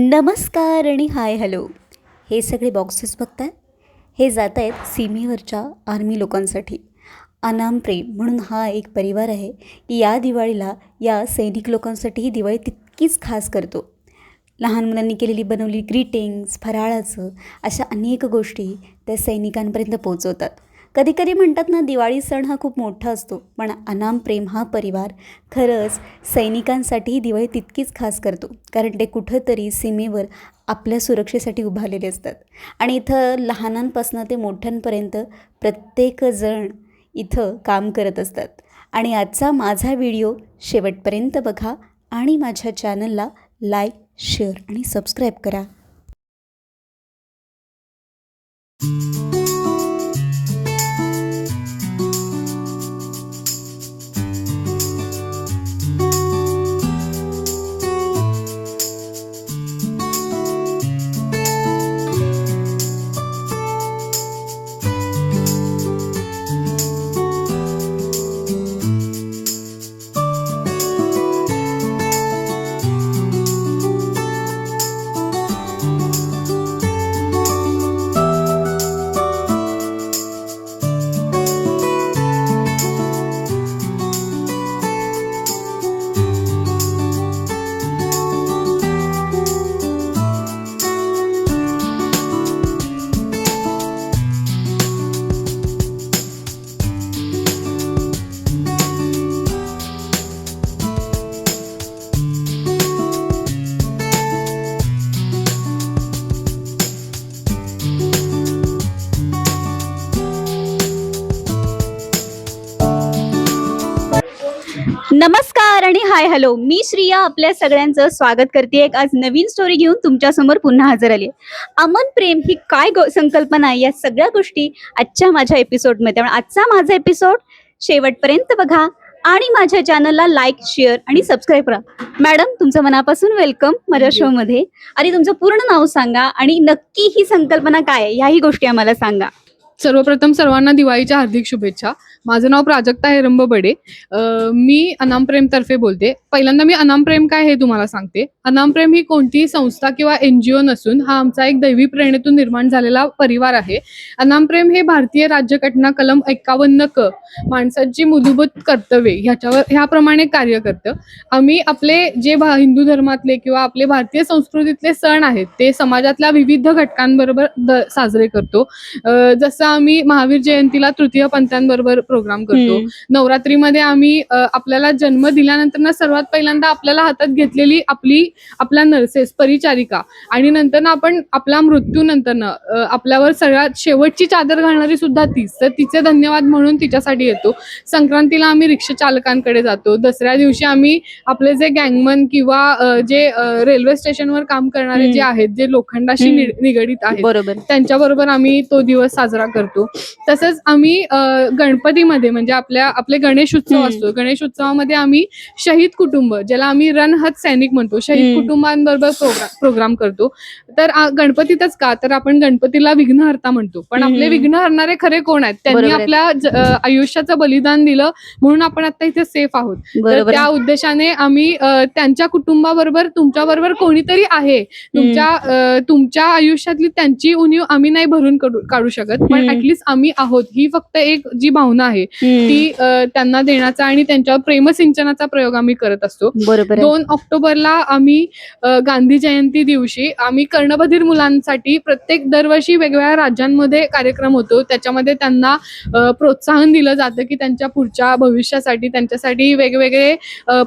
नमस्कार आणि hi hello. हे सगळे बॉक्सेस बघताय? हे जात आहेत सीमेवरच्या आर्मी लोकांसाठी. अनाम प्रेम म्हणून हा एक परिवार आहे की या दिवाळीला या सैनिक लोकांसाठी ही दिवाळी तितकीच खास करतो. लहान मुलांनी केलेली बनवली ग्रीटिंग्स फराळाचं अशा अनेक गोष्टी त्या सैनिकांपर्यंत पोहोचवतात. कधी कधी म्हणतात ना दिवाळी सण हा खूप मोठा असतो पण अनाम प्रेम हा परिवार खरंच सैनिकांसाठी दिवाळी तितकीच खास करतो कारण ते कुठंतरी सीमेवर आपल्या सुरक्षेसाठी उभारलेले असतात. आणि इथं लहानांपासून ते मोठ्यांपर्यंत प्रत्येकजण इथं काम करत असतात. आणि आजचा माझा व्हिडिओ शेवटपर्यंत बघा आणि माझ्या चॅनलला लाईक शेअर आणि सबस्क्राईब करा. नमस्कार आणि हाय हॅलो. मी श्रिया आपल्या सगळ्यांचं स्वागत करते. एक आज नवीन स्टोरी घेऊन तुमच्यासमोर पुन्हा हजर आली आहे. अमन प्रेम ही काय गो संकल्पना आहे? या सगळ्या गोष्टी आजच्या माझ्या एपिसोडमध्ये त्यामुळे आजचा माझा एपिसोड शेवटपर्यंत बघा. आणि माझ्या चॅनलला लाईक शेअर आणि सबस्क्राईब करा. मॅडम तुमचं मनापासून वेलकम माझ्या. शोमध्ये आणि तुमचं पूर्ण नाव सांगा. आणि नक्की ही संकल्पना काय आहे? ह्याही गोष्टी आम्हाला सांगा. सर्वप्रथम सर्वांना दिवाळीच्या हार्दिक शुभेच्छा. माझं नाव प्राजक्ता हेरंब बडे. अ मी अनामप्रेम तर्फे बोलते. पहिल्यांदा मी अनामप्रेम काय हे तुम्हाला सांगते. अनामप्रेम ही कोणतीही संस्था किंवा एन जी ओ नसून हा आमचा एक दैवी प्रेरणेतून निर्माण झालेला परिवार आहे. अनामप्रेम हे भारतीय राज्यघटना कलम एक्कावन्न क माणसाची मूलभूत कर्तव्ये ह्याच्यावर ह्याप्रमाणे कार्य करतं. आम्ही आपले जे भा- हिंदू धर्मातले किंवा आपले भारतीय संस्कृतीतले सण आहेत ते समाजातल्या विविध घटकांबरोबर द- साजरे करतो. जसं आम्ही महावीर जयंतीला तृतीय पंथांबरोबर प्रोग्राम करतो. नवरात्रीमध्ये आम्ही आपल्याला जन्म दिल्यानंतर ना सर्वात पहिल्यांदा आपल्याला हातात घेतलेली आपली आपल्या नर्सेस परिचारिका आणि नंतर ना आपण आपल्या मृत्यूनंतर आपल्यावर सगळ्यात शेवटची चादर घालणारी सुद्धा तीच. तर तिचे धन्यवाद म्हणून तिच्यासाठी येतो. संक्रांतीला आम्ही रिक्षा चालकांकडे जातो. दसऱ्या दिवशी आम्ही आपले जे गँगमन किंवा जे रेल्वे स्टेशनवर काम करणारे. जे आहेत जे लोखंडाशी निगडीत आहेत बरोबर. त्यांच्याबरोबर आम्ही तो दिवस साजरा करतो. तसंच आम्ही गणपतीमध्ये म्हणजे आपल्या आपले गणेश उत्सव. असतो गणेश उत्सवामध्ये आम्ही शहीद कुटुंब ज्याला आम्ही रणहत सैनिक म्हणतो शहीद. कुटुंबांबरोबर प्रोग्राम प्रोग्राम करतो तर गणपतीतच का तर आपण गणपतीला विघ्नहर्ता म्हणतो पण आपले. विघ्न हरणारे खरे कोण आहेत त्यांनी. आपल्या आयुष्याचं बलिदान दिलं म्हणून आपण आता इथे सेफ आहोत तर त्या उद्देशाने आम्ही त्यांच्या कुटुंबाबरोबर तुमच्या बरोबर कोणीतरी आहे तुमच्या तुमच्या आयुष्यातली त्यांची उणीव आम्ही नाही भरून काढू शकत पण. ऍटलिस्ट आम्ही आहोत ही फक्त एक जी भावना आहे. ती त्यांना देण्याचा आणि त्यांच्यावर प्रेमसिंचनाचा प्रयोग आम्ही करत असतो बरोबर. दोन ऑक्टोबरला आम्ही गांधी जयंती दिवशी आम्ही कर्णबधीर मुलांसाठी प्रत्येक दरवर्षी वेगवेगळ्या राज्यांमध्ये कार्यक्रम होतो त्याच्यामध्ये त्यांना प्रोत्साहन दिलं जातं की त्यांच्या पुढच्या भविष्यासाठी त्यांच्यासाठी वेगवेगळे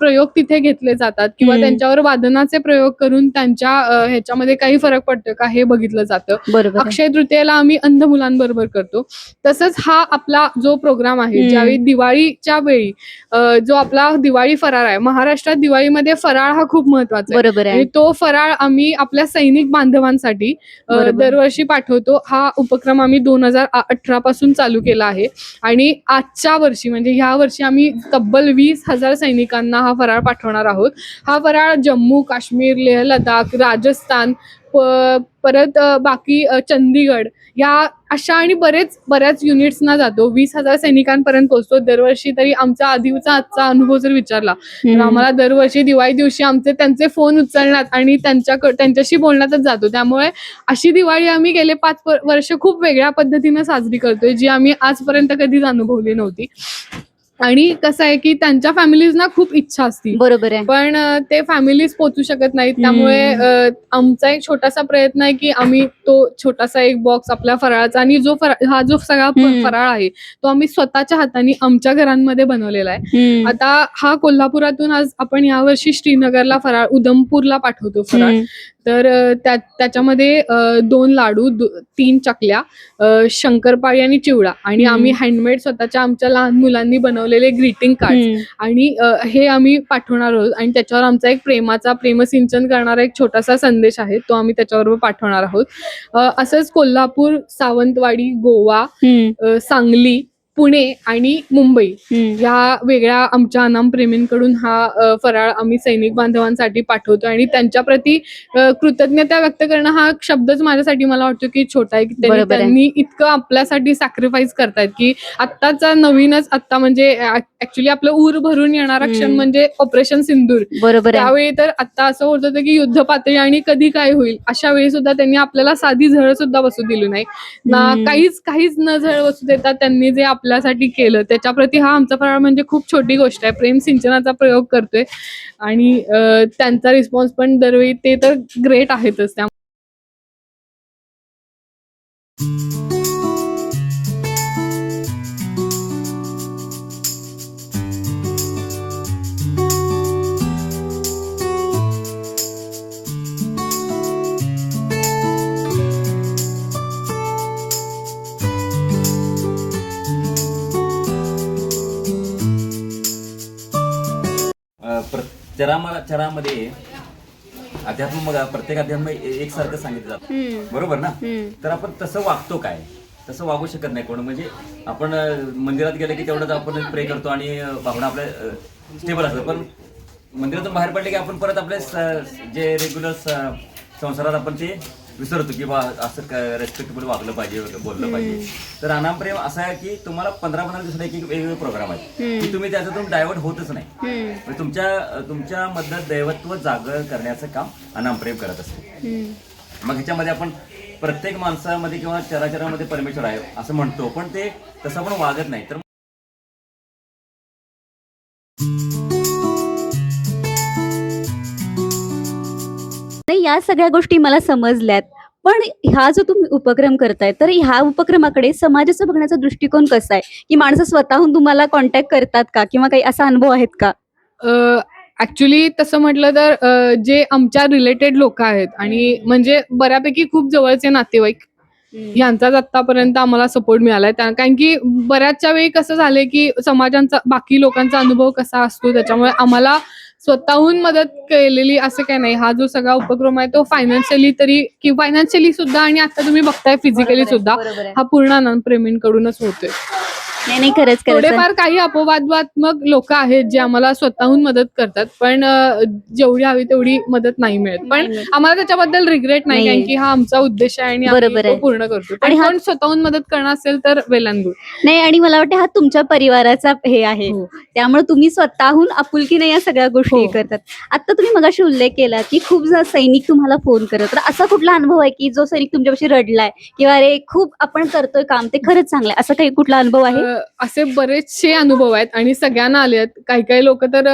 प्रयोग तिथे घेतले जातात किंवा. त्यांच्यावर वादनाचे प्रयोग करून त्यांच्या ह्याच्यामध्ये काही फरक पडतो का हे बघितलं जातं. अक्षय तृतीयेला आम्ही अंध मुलांबरोबर करतो. तसंच हा आपला जो प्रोग्राम आहे. ज्यावेळी दिवाळीच्या वेळी जो आपला दिवाळी फराळ आहे महाराष्ट्रात दिवाळीमध्ये फराळ हा खूप महत्त्वाचा बरोबर आहे. तो फराळ आम्ही आपल्या सैनिक बांधवांसाठी. दरवर्षी पाठवतो. हा उपक्रम आम्ही दोन हजार अठरा पासून चालू केला आहे. आणि आजच्या वर्षी म्हणजे ह्या वर्षी आम्ही तब्बल वीस हजार सैनिकांना हा फराळ पाठवणार आहोत. हा फराळ जम्मू काश्मीर लेह लडाख राजस्थान परत बाकी चंदीगड या अशा आणि बरेच बऱ्याच युनिट्सना जातो. वीस हजार सैनिकांपर्यंत पोहोचतो. दरवर्षी तरी आमचा आधीचा आजचा अनुभव जर विचारला तर आम्हाला दरवर्षी दिवाळी दिवशी आमचे त्यांचे फोन उचलण्यात आणि त्यांच्या त्यांच्याशी बोलण्यातच जातो. त्यामुळे अशी दिवाळी आम्ही गेले पाच वर- वर्ष खूप वेगळ्या पद्धतीनं साजरी करतोय जी आम्ही आजपर्यंत कधीच अनुभवली नव्हती. आणि कसं आहे की त्यांच्या फॅमिलीजना खूप इच्छा असती बरोबर आहे पण ते फॅमिलीज पोचू शकत नाहीत त्यामुळे आमचा एक छोटासा प्रयत्न आहे की आम्ही तो छोटासा एक बॉक्स आपल्या फराळाचा आणि जो फरा- हा जो सगळा. फराळ आहे तो आम्ही स्वतःच्या हाताने आमच्या घरांमध्ये बनवलेला आहे. आता हा कोल्हापुरातून आज आपण यावर्षी श्रीनगरला फराळ उधमपूरला पाठवतो फराळ. तर त्याच्यामध्ये दोन लाडू दो- तीन चकल्या शंकरपाळी आणि चिवडा आणि. आम्ही हँडमेड स्वतःच्या आमच्या लहान मुलांनी बनवलेले ग्रीटिंग कार्ड. आणि हे आम्ही पाठवणार आहोत. आणि त्याच्यावर आमचा एक प्रेमाचा प्रेमसिंचन करणारा एक छोटासा संदेश आहे. तो आम्ही त्याच्याबरोबर पाठवणार आहोत. असंच कोल्हापूर सावंतवाडी गोवा सांगली पुणे आणि मुंबई हम्म. या वेगळ्या आमच्या अनाम प्रेमींकडून हा फराळ आम्ही सैनिक बांधवांसाठी पाठवतो आणि त्यांच्या प्रती कृतज्ञता व्यक्त करणं हा शब्दच माझ्यासाठी मला वाटतो की छोटा आहे की त्यांनी इतकं आपल्यासाठी सॅक्रिफाईस करतायत की आत्ताचा नवीनच आत्ता म्हणजे ऍक्च्युली आपलं ऊर भरून येणारा क्षण. म्हणजे ऑपरेशन सिंदूर बरोबर त्यावेळी तर आता असं होत होतं की युद्ध पातळी आणि कधी काय होईल अशा वेळी सुद्धा त्यांनी आपल्याला साधी झळ सुद्धा बसू दिली नाही ना. काहीच काहीच न झळ बसू देता त्यांनी जे आपल्यासाठी केलं. त्याच्याप्रती हा आमचा फराळ म्हणजे खूप छोटी गोष्ट आहे. प्रेम सिंचनाचा प्रयोग करतोय. आणि त्यांचा रिस्पॉन्स पण दरवेळी ते तर ग्रेट आहेतच. त्या चरामध्ये अध्यात्म मग प्रत्येक अध्यात्म ए- एकसारखं सांगितलं जातं. बरोबर ना. तर आपण तसं वागतो काय? तसं वागू शकत नाही कोण. म्हणजे आपण मंदिरात गेलं की तेवढंच आपण प्रे करतो आणि भावना आपल्या स्टेबल असतात. पण मंदिरातून बाहेर पडले की आपण परत आपले जे रेग्युलर संसारात आपण ते विसरतो की बा असं रेस्पेक्टेबल वागलं पाहिजे वगैरे बोललं पाहिजे. तर अनाम प्रेम असं आहे की तुम्हाला पंधरा पंधरा दिवसाला एक एक वेगवेगळे प्रोग्राम आहेत. की तुम्ही त्याच्यातून डायव्हर्ट होतच नाही. म्हणजे तुमच्या तुमच्या मधलं दैवत्व जागर करण्याचं काम अनाम प्रेम करत असते. मग ह्याच्यामध्ये आपण प्रत्येक माणसामध्ये किंवा चराचरामध्ये परमेश्वर आहे असं म्हणतो. पण ते तसं आपण वागत नाही. तर या सगळ्या गोष्टी मला समजल्यात. पण हा जो तुम्ही उपक्रम करताय तर ह्या उपक्रमाकडे समाजाचा बघण्याचा दृष्टिकोन कसा आहे? की माणसं स्वतःहून तुम्हाला कॉन्टॅक्ट करतात का? किंवा काही असा अनुभव आहेत का? ऍक्च्युली तसं म्हटलं तर जे आमच्या रिलेटेड लोक आहेत आणि म्हणजे बऱ्यापैकी खूप जवळचे नातेवाईक यांचाच आतापर्यंत आम्हाला सपोर्ट मिळालाय. कारण की बऱ्याचशा वेळी कसं झालंय की समाजांचा बाकी लोकांचा अनुभव कसा असतो त्याच्यामुळे आम्हाला स्वतःहून मदत केलेली असं काही नाही हा जो सगळा उपक्रम आहे तो फायनान्शियली तरी की फायनान्शियली सुद्धा आणि आता तुम्ही बघताय फिजिकली सुद्धा. हा पूर्ण आनंद प्रेमींकडूनच होतोय नाही नाही खरंच खरंच थोडेफार काही अपवादात्मक लोक आहेत जे आम्हाला स्वतःहून मदत करतात पण अ, जेवढी हवी तेवढी मदत नाही मिळत पण नाही मिळत. आम्हाला त्याच्याबद्दल रिग्रेट नाही नाहीये. कारण की हा आमचा उद्देश आहे आणि आम्ही बरोबर तो आहे. पूर्ण करतो आणि आणि हा- कोण स्वतःहून मदत करणार असेल तर वेल अँड गुड नाही आणि मला वाटतं हा तुमच्या परिवाराचा हे आहे हो. त्यामुळे तुम्ही स्वतःहून आपुलकीने या सगळ्या गोष्टी हो. करतात आता तुम्ही मगाशी उल्लेख केला की खूप जण सैनिक तुम्हाला फोन करत तर असा कुठला अनुभव आहे की जो सैनिक तुमच्यापाशी रडलाय किंवा अरे खूप आपण करतोय काम ते खरंच चांगलंय असं काही कुठला अनुभव आहे अ, असे बरेचसे अनुभव आहेत आणि सगळ्यांना आले आहेत काही काही लोक तर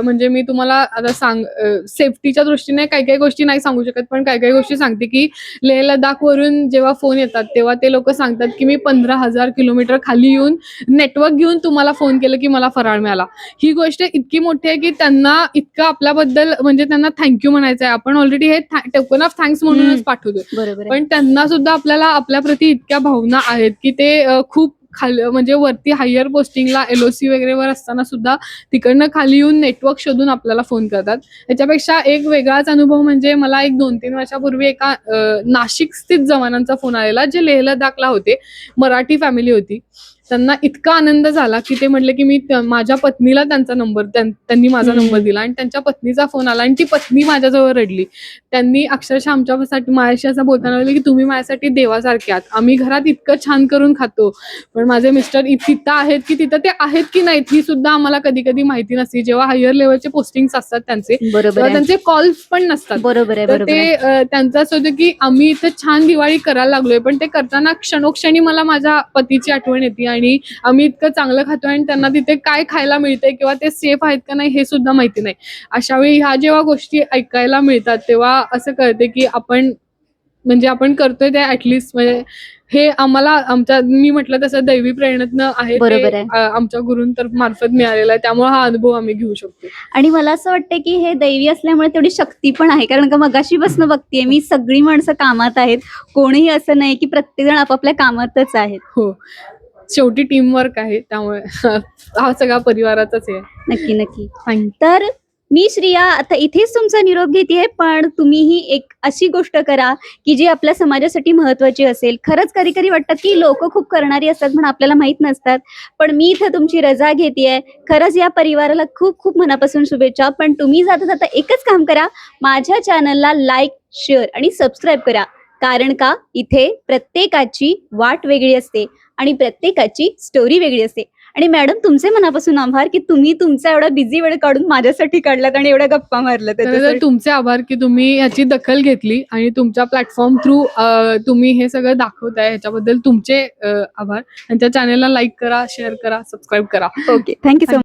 म्हणजे मी तुम्हाला आता सांग सेफ्टीच्या दृष्टीने काही काही गोष्टी नाही सांगू शकत पण काही काही गोष्टी सांगते की लेह लडाख वरून जेव्हा फोन येतात तेव्हा ते लोक सांगतात की मी पंधरा हजार किलोमीटर खाली येऊन नेटवर्क घेऊन तुम्हाला फोन केलं की मला फराळ मिळाला ही गोष्ट इतकी मोठी आहे की त्यांना इतकं आपल्याबद्दल म्हणजे त्यांना थँक्यू म्हणायचं आहे आपण ऑलरेडी हे टोकन ऑफ थँक्स म्हणूनच. पाठवतो. पण त्यांना सुद्धा आपल्याला आपल्या प्रती इतक्या भावना आहेत की ते खूप खाली म्हणजे वरती हायर पोस्टिंगला एलओसी वगैरे वर असताना सुद्धा तिकडनं खाली येऊन नेटवर्क शोधून आपल्याला फोन करतात. त्याच्यापेक्षा एक वेगळाच अनुभव म्हणजे मला एक दोन तीन वर्षापूर्वी एका नाशिक स्थित जवानांचा फोन आलेला जे लेह लडाखला होते मराठी फॅमिली होती. त्यांना इतका आनंद झाला की ते म्हटले की मी माझ्या पत्नीला त्यांचा नंबर त्यांनी माझा. नंबर दिला आणि त्यांच्या पत्नीचा फोन आला आणि ती पत्नी माझ्याजवळ रडली. त्यांनी अक्षरशः आमच्यासाठी माझ्याशी असं बोलताना की तुम्ही माझ्यासाठी देवासारखे आहात. आम्ही घरात इतकं छान करून खातो पण माझे मिस्टर तिथं आहेत की तिथं ते आहेत की नाहीत ही सुद्धा आम्हाला कधी कधी माहिती नसते. जेव्हा हायर लेवलचे पोस्टिंग असतात त्यांचे बरोबर त्यांचे कॉल्स पण नसतात. बरोबर आहे ते त्यांचं असं होतं की आम्ही इथे छान दिवाळी करायला लागलोय पण ते करताना क्षणोक्षणी मला माझ्या पतीची आठवण येते आणि आम्ही इतकं चांगलं खातोय आणि त्यांना तिथे काय खायला मिळतंय किंवा ते सेफ आहेत का नाही हे सुद्धा माहिती नाही. अशा वेळी ह्या जेव्हा गोष्टी ऐकायला मिळतात तेव्हा असं कळते की आपण म्हणजे आपण करतोय ते ऍटलिस्ट म्हणजे हे आम्हाला आमच्या मी म्हटलं तसं दैवी प्रेरणेतनं आहे ते, बरोबर आहे. आमच्या गुरुंतर्फ मार्फत मिळालेलं आहे. त्यामुळे हा अनुभव आम्ही घेऊ शकतो. आणि मला असं वाटतं की हे दैवी असल्यामुळे तेवढी शक्ती पण आहे. कारण का मगाशी बसणं बघतेय मी सगळी माणसं कामात आहेत. कोणीही असं नाही की प्रत्येकजण आपापल्या कामातच आहेत. हो. शेवटी टीमवर्क आहे त्यामुळे हा सगळा परिवाराचाच आहे. नक्की नक्की. तर मी श्रिया आता इथेच तुमचा निरोप घेते पण तुम्हीही एक अशी गोष्ट करा की जी आपल्या समाजासाठी महत्वाची असेल. खरंच कधी कधी वाटतात की लोक खूप करणारी असतात पण आपल्याला माहीत नसतात पण मी इथं तुमची रजा घेतेय खरंच या परिवाराला खूप खूप मनापासून शुभेच्छा. पण तुम्ही जाता जाता एकच काम करा माझ्या चॅनलला लाईक शेअर आणि सबस्क्राईब करा. कारण का? इथे प्रत्येकाची वाट वेगळी असते आणि प्रत्येकाची स्टोरी वेगळी असते. आणि मॅडम तुमचे मनापासून आभार की तुम्ही तुमचा एवढा बिझी वेळ काढून माझ्यासाठी काढलात आणि एवढ्या गप्पा मारल्या तर त्याच्यासाठी. तुमचे आभार की तुम्ही ह्याची दखल घेतली आणि तुमच्या प्लॅटफॉर्म थ्रू तुम्ही हे सगळं दाखवताय. ह्याच्याबद्दल तुमचे आभार. आणि त्या चॅनेलला लाईक करा शेअर करा सबस्क्राईब करा. Okay thank you so